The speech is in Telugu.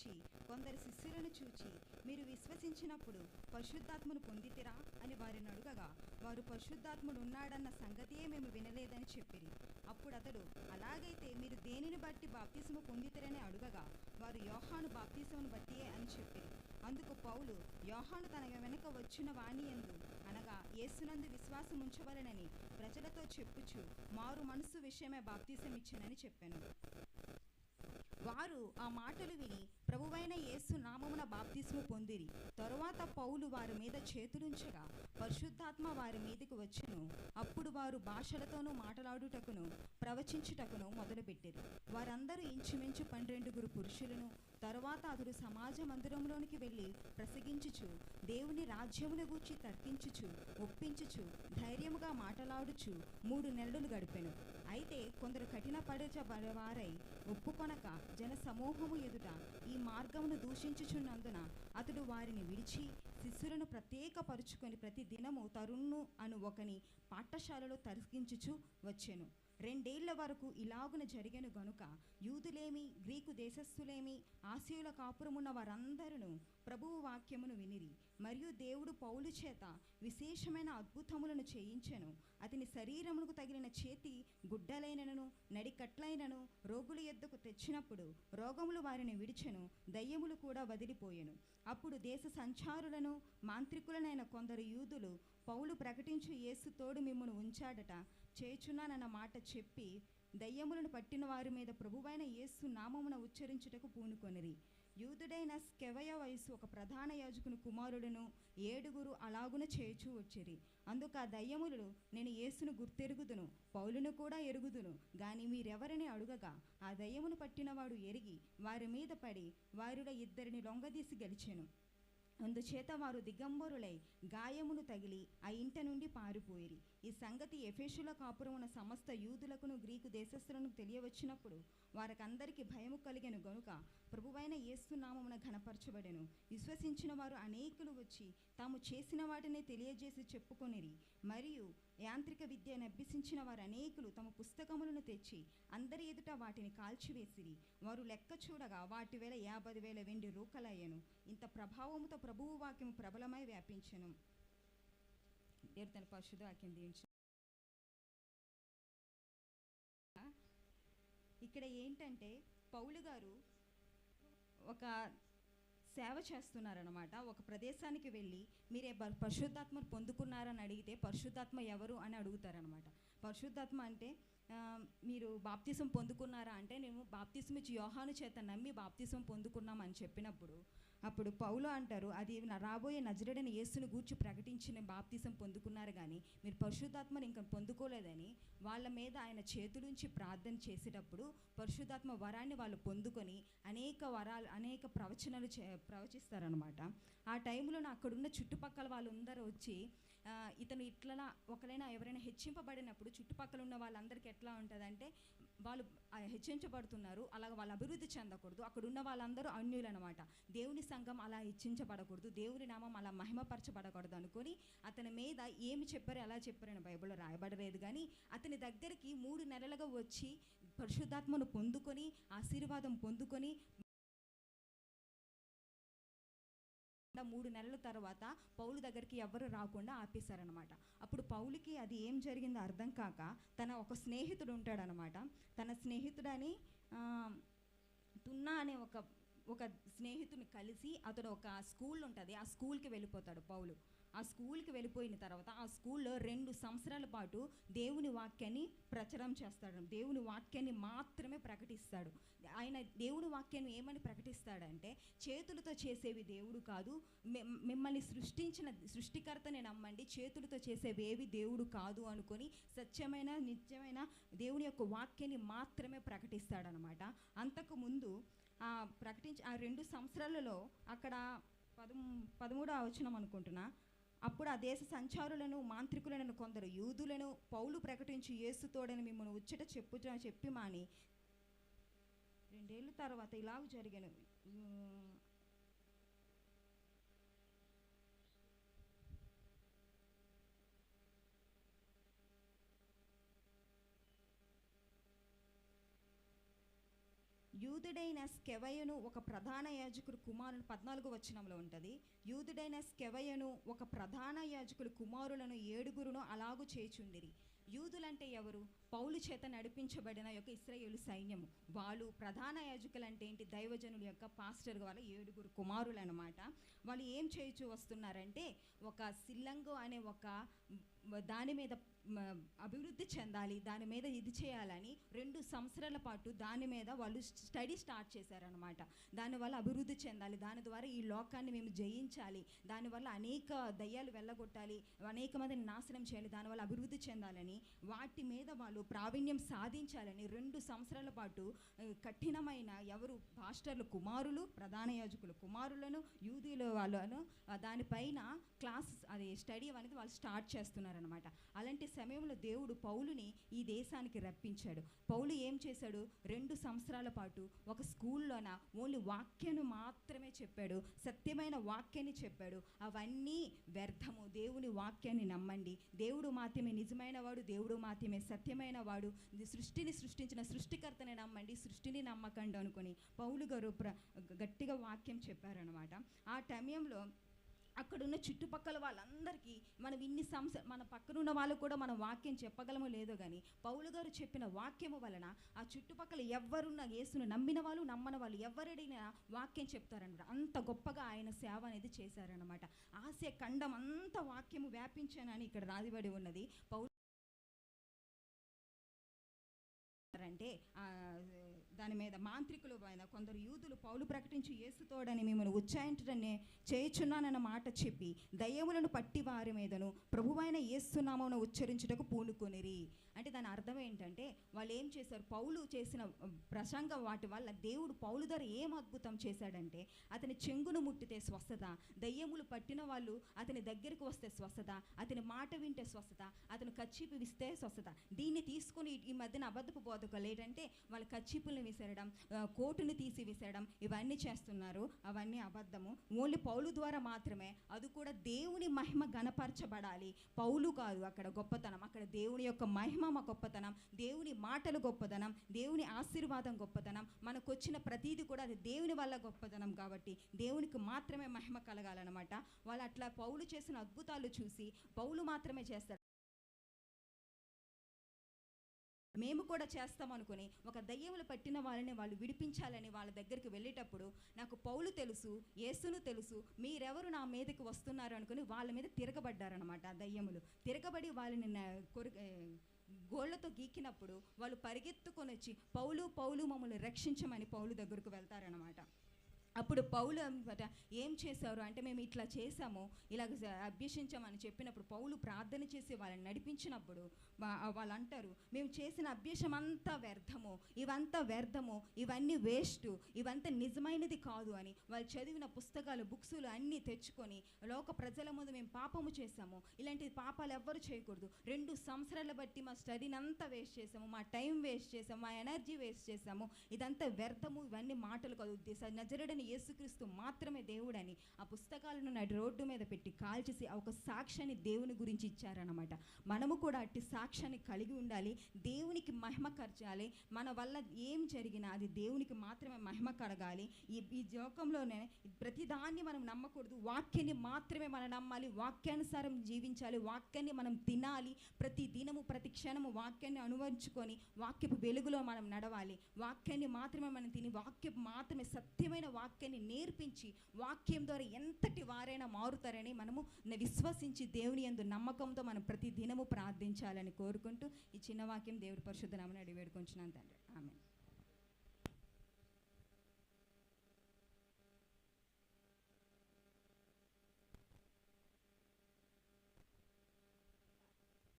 చూచి కొందరు శిష్యులను చూచి మీరు విశ్వసించినప్పుడు పరిశుద్ధాత్మను పొందితిరా? అని వారిని అడుగగా వారు పరిశుద్ధాత్ముడు ఉన్నాడన్న సంగతియే మేము వినలేదని చెప్పిరి. అప్పుడు అతడు అలాగైతే మీరు దేనిని బట్టి బాప్తిసము పొందితిరని అడుగగా వారు యోహాను బాప్తిసమును బట్టియే అని చెప్పిరి. అందుకు పౌలు యోహాను తన వెనుక వచ్చిన వాణి ఎందు అనగా యేసునందు విశ్వాసం ఉంచవలనని ప్రజలతో చెప్పుచు మారు మనసు విషయమే బాప్తీసం ఇచ్చానని చెప్పాను. వారు ఆ మాటలు విని ప్రభువైన యేసు నామమున బాప్తిస్ము పొందిరి. తరువాత పౌలు వారి మీద చేతులుంచగా పరిశుద్ధాత్మ వారి మీదకి వచ్చును. అప్పుడు వారు భాషలతోనూ మాట్లాడుటకును ప్రవచించుటకును మొదలుపెట్టిరి. వారందరూ ఇంచుమించు పన్నెండుగురు పురుషులను తరువాత అతడు సమాజ మందిరంలోనికి వెళ్ళి ప్రసగించుచు దేవుని రాజ్యమును గూర్చి తర్కించుచు ఒప్పించుచు ధైర్యముగా మాటలాడుచు మూడు నెలలు గడిపెను. అయితే కొందరు కఠినపడచబడవారై ఒప్పుకొనక జన సమూహము ఎదుట ఈ మార్గమును దూషించుచున్నందున అతడు వారిని విడిచి శిష్యులను ప్రత్యేకపరుచుకొని ప్రతి దినము తరుణ్ణు అను ఒకని పాఠశాలలో తరిగించుచు వచ్చెను. రెండేళ్ళ వరకు ఇలాగున జరిగను గనుక యూదులేమి గ్రీకు దేశస్థులేమి ఆసియుల కాపురమున్న వారందరూ ప్రభువు వాక్యమును వినిరి. మరియు దేవుడు పౌలు చేత విశేషమైన అద్భుతములను చేయించెను. అతని శరీరమునకు తగిలిన చేతి గుడ్డలైనను నడికట్లైనను రోగుల ఎద్దకు తెచ్చినప్పుడు రోగములు వారిని విడిచెను దయ్యములు కూడా వదిలిపోయెను. అప్పుడు దేశ సంచారులను మాంత్రికులనైన కొందరు యూదులు పౌలు ప్రకటించు యేసు తోడు మిమ్మను ఉంచాడట. చేచున్నానన్న మాట చెప్పి దయ్యములను పట్టిన వారి మీద ప్రభువైన యేసు నామమున ఉచ్చరించుటకు పూనుకొనిరి. యూదుడైన స్కెవయ వయసు ఒక ప్రధాన యాజకుని కుమారుడును ఏడుగురు అలాగున చేయుచూ వచ్చిరి. అందుకు ఆ దయ్యములు నేను యేసును గుర్తెరుగుదును పౌలును కూడా ఎరుగుదును గాని మీరెవరిని అడుగగా? ఆ దయ్యమును పట్టినవాడు ఎరిగి వారి మీద పడి వారిలో ఇద్దరిని లొంగదీసి గెలిచెను. అందుచేత వారు దిగంబరులై గాయమును తగిలి ఆ ఇంట నుండి పారిపోయిరి. ఈ సంగతి ఎఫేషుల ఉన్న సమస్త యూదులకును గ్రీకు దేశస్థులను తెలియవచ్చినప్పుడు వారికందరికీ భయము కలిగెను గనుక ప్రభువైన యేసునామమున ఘనపరచబడెను. విశ్వసించిన వారు అనేకులు వచ్చి తాము చేసిన వాటిని తెలియజేసి చెప్పుకొనిరి. మరియు యాంత్రిక విద్యను అభ్యసించిన వారు అనేకులు తమ పుస్తకములను తెచ్చి అందరి ఎదుట వాటిని కాల్చివేసిరి. వారు లెక్క చూడగా వాటి వేల యాభై వేల వెండి రూకలయ్యను. ఇంత ప్రభావముతో ప్రభువు వాక్యం ప్రబలమై వ్యాపించను. దేవుడు తన పరిశుద్ధ వాక్యం దీవించు. ఇక్కడ ఏంటంటే పౌలు గారు ఒక సేవ చేస్తున్నారనమాట ఒక ప్రదేశానికి వెళ్ళి మీరే పరిశుద్ధాత్మను పొందుకున్నారని అడిగితే పరిశుద్ధాత్మ ఎవరు అని అడుగుతారనమాట పరిశుద్ధాత్మ అంటే మీరు బాప్తిసం పొందుకున్నారా అంటే నేను బాప్తిసం ఇచ్చి యోహాను చేత నమ్మి బాప్తిసం పొందుకున్నాం అని చెప్పినప్పుడు అప్పుడు పౌలు అంటారు అది నా రాబోయే నజరుడని యేసును గూర్చి ప్రకటించిన బాప్తిసం పొందుకున్నారు కానీ మీరు పరిశుద్ధాత్మను ఇంకా పొందుకోలేదని వాళ్ళ మీద ఆయన చేతులుంచి ప్రార్థన చేసేటప్పుడు పరిశుద్ధాత్మ వరాన్ని వాళ్ళు పొందుకొని అనేక వరాలు అనేక ప్రవచనాలు చే ప్రవచిస్తారనమాట ఆ టైంలో అక్కడున్న చుట్టుపక్కల వాళ్ళందరూ వచ్చి ఇతను ఇట్లా ఒకరైనా ఎవరైనా హెచ్చింపబడినప్పుడు చుట్టుపక్కల ఉన్న వాళ్ళందరికీ ఎట్లా ఉంటుందంటే వాళ్ళు హెచ్చించబడుతున్నారు అలాగ వాళ్ళు అభివృద్ధి చెందకూడదు. అక్కడ ఉన్న వాళ్ళందరూ అన్యులు అనమాట దేవుని సంఘం అలా హెచ్చించబడకూడదు దేవుని నామం అలా మహిమపరచబడకూడదు అనుకొని అతని మీద ఏమి చెప్పారు ఎలా చెప్పారని బైబిల్లో రాయబడలేదు కానీ అతని దగ్గరికి మూడు నెలలుగా వచ్చి పరిశుద్ధాత్మను పొందుకొని ఆశీర్వాదం పొందుకొని మూడు నెలల తర్వాత పౌలు దగ్గరికి ఎవరు రాకుండా ఆపేశారనమాట అప్పుడు పౌలుకి అది ఏం జరిగిందో అర్థం కాక తన ఒక స్నేహితుడు ఉంటాడనమాట తన స్నేహితుడని తున్నా అనే ఒక ఒక స్నేహితుని కలిసి అతడు ఒక స్కూల్ ఉంటుంది. ఆ స్కూల్కి వెళ్ళిపోతాడు పౌలు. ఆ స్కూల్కి వెళ్ళిపోయిన తర్వాత ఆ స్కూల్లో రెండు సంవత్సరాల పాటు దేవుని వాక్యాన్ని ప్రచారం చేస్తాడు. దేవుని వాక్యాన్ని మాత్రమే ప్రకటిస్తాడు. ఆయన దేవుని వాక్యాన్ని ఏమని ప్రకటిస్తాడంటే చేతులతో చేసేవి దేవుడు కాదు మిమ్మల్ని సృష్టించిన సృష్టికర్తని నమ్మండి చేతులతో చేసేవి ఏవి దేవుడు కాదు అనుకొని సత్యమైన నిత్యమైన దేవుని యొక్క వాక్యాన్ని మాత్రమే ప్రకటిస్తాడనమాట. అంతకు ముందు ఆ ప్రకటించి ఆ రెండు సంవత్సరాలలో అక్కడ పదము పదమూడో వచనం అనుకుంటున్నా. అప్పుడు ఆ దేశ సంచారులను మాంత్రికులను కొందరు యూదులను పౌలు ప్రకటించి యేసుతోడని మిమ్మల్ని ఉచ్చట చెప్పు చెప్పి మాని రెండేళ్ళ తర్వాత ఇలాగ జరిగాను. యూదుడైన స్కెవయను ఒక ప్రధాన యాజకుడు కుమారుని పద్నాలుగు వచనంలో ఉంటుంది. యూదుడైన స్కెవయను ఒక ప్రధాన యాజకుడు కుమారులను ఏడుగురును అలాగు చేచుండిరి. యూదులంటే ఎవరు? పౌలు చేత నడిపించబడిన యొక్క ఇస్రాయేలు సైన్యము. వాళ్ళు ప్రధాన యాజకులు అంటే ఏంటి? దైవజనుల యొక్క పాస్టర్ వాళ్ళ ఏడుగురు కుమారులు అనమాట వాళ్ళు ఏం చేయుచు వస్తున్నారంటే ఒక సిల్లంగు అనే ఒక దాని మీద అభివృద్ధి చెందాలి దాని మీద ఇది చేయాలని రెండు సంవత్సరాల పాటు దాని మీద వాళ్ళు స్టడీ స్టార్ట్ చేశారనమాట దానివల్ల అభివృద్ధి చెందాలి దాని ద్వారా ఈ లోకాన్ని మేము జయించాలి దానివల్ల అనేక దయ్యాలు వెళ్ళగొట్టాలి అనేక మందిని నాశనం చేయాలి దానివల్ల అభివృద్ధి చెందాలని వాటి మీద వాళ్ళు ప్రావీణ్యం సాధించాలని రెండు సంవత్సరాల పాటు కఠినమైన ఎవరు పాస్టర్లు కుమారులు ప్రధాన యాజకులు కుమారులను యూదుల వాళ్ళను దానిపైన క్లాస్ అది స్టడీ అనేది వాళ్ళు స్టార్ట్ చేస్తున్నారనమాట అలాంటి సమయంలో దేవుడు పౌలుని ఈ దేశానికి రప్పించాడు. పౌలు ఏం చేశాడు? రెండు సంవత్సరాల పాటు ఒక స్కూల్లోన ఓన్లీ వాక్యాన్ని మాత్రమే చెప్పాడు. సత్యమైన వాక్యాన్ని చెప్పాడు. అవన్నీ వ్యర్థము. దేవుని వాక్యాన్ని నమ్మండి. దేవుడు మాత్రమే నిజమైన వాడు దేవుడు మాత్రమే సత్యమైన వాడు. సృష్టిని సృష్టించిన సృష్టికర్తనే నమ్మండి. సృష్టిని నమ్మకండి అనుకొని పౌలు గారు ప్ర గట్టిగా వాక్యం చెప్పారనమాట ఆ సమయంలో అక్కడున్న చుట్టుపక్కల వాళ్ళందరికీ మనం ఇన్ని సంస మన పక్కనున్న వాళ్ళు కూడా మనం వాక్యం చెప్పగలమో లేదో కానీ పౌలు గారు చెప్పిన వాక్యము వలన ఆ చుట్టుపక్కల ఎవరున్న యేసును నమ్మిన వాళ్ళు నమ్మని వాళ్ళు ఎవరైనా వాక్యం చెప్తారనమాట అంత గొప్పగా ఆయన సేవ అనేది చేశారనమాట ఆసియా ఖండం అంత వాక్యము వ్యాపించానని ఇక్కడ రాదిబడి ఉన్నది. పౌలు అంటే దాని మీద మాంత్రికులు పైన కొందరు యూదులు పౌలు ప్రకటించి యేసుతోడని మిమ్మల్ని ఉచ్చాయించడాన్ని చేయుచున్నానన్న మాట చెప్పి దయ్యములను పట్టి వారి మీదను ప్రభువైన ఏస్తున్నామను ఉచ్చరించుటకు పూనుకొనిరి. అంటే దాని అర్థం ఏంటంటే వాళ్ళు ఏం చేశారు? పౌలు చేసిన ప్రసంగ వాటి వల్ల దేవుడు పౌలు ద్వారా ఏం అద్భుతం చేశాడంటే అతని చెంగును ముట్టితే స్వస్థత దయ్యములు పట్టిన వాళ్ళు అతని దగ్గరికి వస్తే స్వస్థత అతని మాట వింటే స్వస్థత అతను కచ్చిపు విస్తే స్వస్థత. దీన్ని తీసుకుని ఈ మధ్యన అబద్ధపు బోధకులు ఏంటంటే వాళ్ళ కచ్చిపుల్ని విసరడం ఆ, కోటుని తీసి విసరడం ఇవన్నీ చేస్తున్నారు. అవన్నీ అబద్ధము. ఓన్లీ పౌలు ద్వారా మాత్రమే. అది కూడా దేవుని మహిమ గణపరచబడాలి పౌలు కాదు అక్కడ గొప్పతనం. అక్కడ దేవుని యొక్క మహిమ మా గొప్పతనం దేవుని మాటలు గొప్పతనం దేవుని ఆశీర్వాదం గొప్పతనం. మనకు వచ్చిన ప్రతీది కూడా అది దేవుని వల్ల గొప్పతనం కాబట్టి దేవునికి మాత్రమే మహిమ కలగాలన్నమాట. వాళ్ళు అట్లా పౌలు చేసిన అద్భుతాలు చూసి పౌలు మాత్రమే చేస్తారు మేము కూడా చేస్తాం అనుకుని ఒక దయ్యములు పట్టిన వాళ్ళని వాళ్ళు విడిపించాలని వాళ్ళ దగ్గరికి వెళ్ళేటప్పుడు నాకు పౌలు తెలుసు యేసును తెలుసు మీరెవరు నా మీదకి వస్తున్నారు అనుకుని వాళ్ళ మీద తిరగబడ్డారనమాట దయ్యములు. తిరగబడి వాళ్ళని కొరి గోళ్ళతో గీకినప్పుడు వాళ్ళు పరిగెత్తుకొని వచ్చి పౌలు పౌలు మమ్మల్ని రక్షించమని పౌలు దగ్గరకు వెళ్తారనమాట అప్పుడు పౌలు అనమాట ఏం చేశారు అంటే మేము ఇట్లా చేసాము ఇలాగ అభ్యసించామని చెప్పినప్పుడు పౌలు ప్రార్థన చేసి వాళ్ళని నడిపించినప్పుడు వాళ్ళు అంటారు మేము చేసిన అభ్యసం అంతా వ్యర్థము ఇవంతా వ్యర్థము ఇవన్నీ వేస్ట్ ఇవంతా నిజమైనది కాదు అని వాళ్ళు చదివిన పుస్తకాలు బుక్సులు అన్నీ తెచ్చుకొని లోక ప్రజల ముందు మేము పాపము చేసాము ఇలాంటి పాపాలు ఎవ్వరు చేయకూడదు. రెండు సంవత్సరాల బట్టి మా స్టడీని అంతా వేస్ట్ చేసాము మా టైం వేస్ట్ చేసాము మా ఎనర్జీ వేస్ట్ చేసాము ఇదంతా వ్యర్థము ఇవన్నీ మాటలు కాదు. నజరడని నజరుడని యేసుక్రీస్తు మాత్రమే దేవుడని ఆ పుస్తకాలను నడి రోడ్డు మీద పెట్టి కాల్చేసి ఆ ఒక సాక్ష్యాన్ని దేవుని గురించి ఇచ్చారనమాట మనము కూడా అట్టి సాక్ష్యాన్ని కలిగి ఉండాలి దేవునికి మహిమకరచాలి మన వల్ల ఏం జరిగినా అది దేవునికి మాత్రమే మహిమ కలగాలి. ఈ ఈ జోకంలోనే ప్రతిదాన్ని మనం నమ్మకూడదు. వాక్యాన్ని మాత్రమే మనం నమ్మాలి వాక్యానుసారం జీవించాలి వాక్యాన్ని మనం తినాలి. ప్రతి దినము ప్రతి క్షణము వాక్యాన్ని అనువరించుకొని వాక్యపు వెలుగులో మనం నడవాలి. వాక్యాన్ని మాత్రమే మనం తిని వాక్యపు మాత్రమే సత్యమైన వాక్యాన్ని నేర్పించి వాక్యం ద్వారా ఎంతటి వారైనా మారుతారని మనము విశ్వసించి దేవుని యందు నమ్మకంతో మనం ప్రతి దినము ప్రార్థించాలని కోరుకుంటూ ఈ చిన్న వాక్యం దేవుడి పరిశుద్ధ నామని అడిగి వేడుకొంచున్నాను తండ్రి. ఆమె